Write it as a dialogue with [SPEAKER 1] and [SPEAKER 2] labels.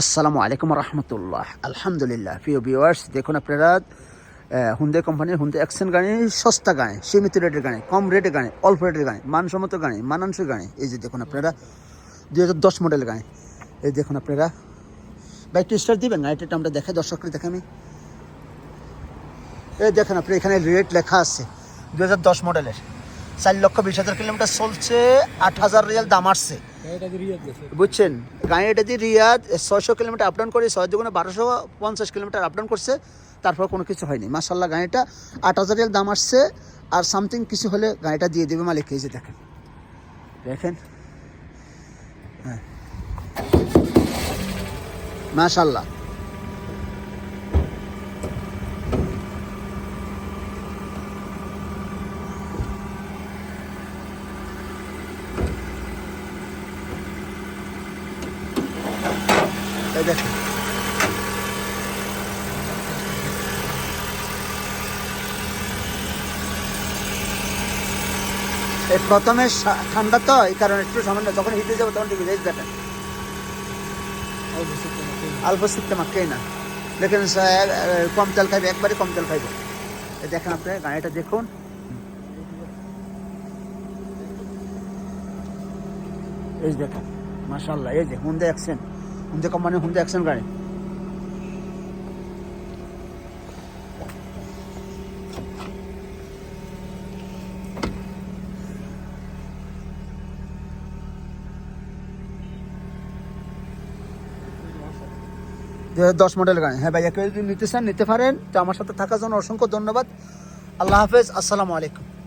[SPEAKER 1] আসসালামু আলাইকুম রহমতুল্লাহ। আলহামদুলিল্লাহ, প্রিয় ভিউয়ার্স দেখুন আপনারা হুন্দে কোম্পানির হুন্দে অ্যাকশন গাড়ি সস্তা গাড়ি সীমিত রেটের গাড়ি কম রেটের গাড়ি অল্প রেটের গাড়ি মানসম্মত গাড়ি মানানসই গাড়ি এই যে দেখুন আপনারা, দুই হাজার দশ মডেল গাড়ি এই দেখুন আপনারা। বাইকটি স্টার্ট দিবেন গাড়িটা আমরা দেখাই দর্শককে দেখে আমি। এই দেখেন আপনি এখানে রেট লেখা আছে দু হাজার দশ মডেলের চার লক্ষ বিশ হাজার কিলোমিটার চলছে, আট হাজার রিয়াল দাম আসছে। বুঝছেন? গাড়িটা দিয়ে রিয়াদ ছয়শো কিলোমিটার আপ ডাউন করে ছয় দুগুণে বারোশো পঞ্চাশ কিলোমিটার আপ ডাউন করছে, তারপর কোনো কিছু হয়নি। মাসাল্লাহ গাড়িটা আট হাজার রিয়াল দাম আসছে, আর সামথিং কিছু হলে গাড়িটা দিয়ে দেবে মালিক। এই যে দেখেন। দেখেন? হ্যাঁ। মাশাল্লাহ এই দেখেন এই প্রথমে ঠান্ডা তো, এই কারণে একটু সামান্য, যখন হিটে যাব তখন ঠিক আছে দেখেন। অল্প শীতটা মাখেই না। দেখেন কম তেল খাইবে একবারে কম তেল খাইবে। দেখেন আপনি, গাড়িটা দেখুন। এই দেখেন মাশাল্লাহ এই যে হুন্দে অ্যাকশন। হুন্দে অ্যাকশন গাড়ি দু হাজার দশ মডেল গাড়ি হ্যাঁ ভাইয়া কেউ যদি নিতে চান নিতে পারেন তো আমার সাথে থাকার জন্য অসংখ্য ধন্যবাদ আল্লাহ হাফেজ আসসালামু আলাইকুম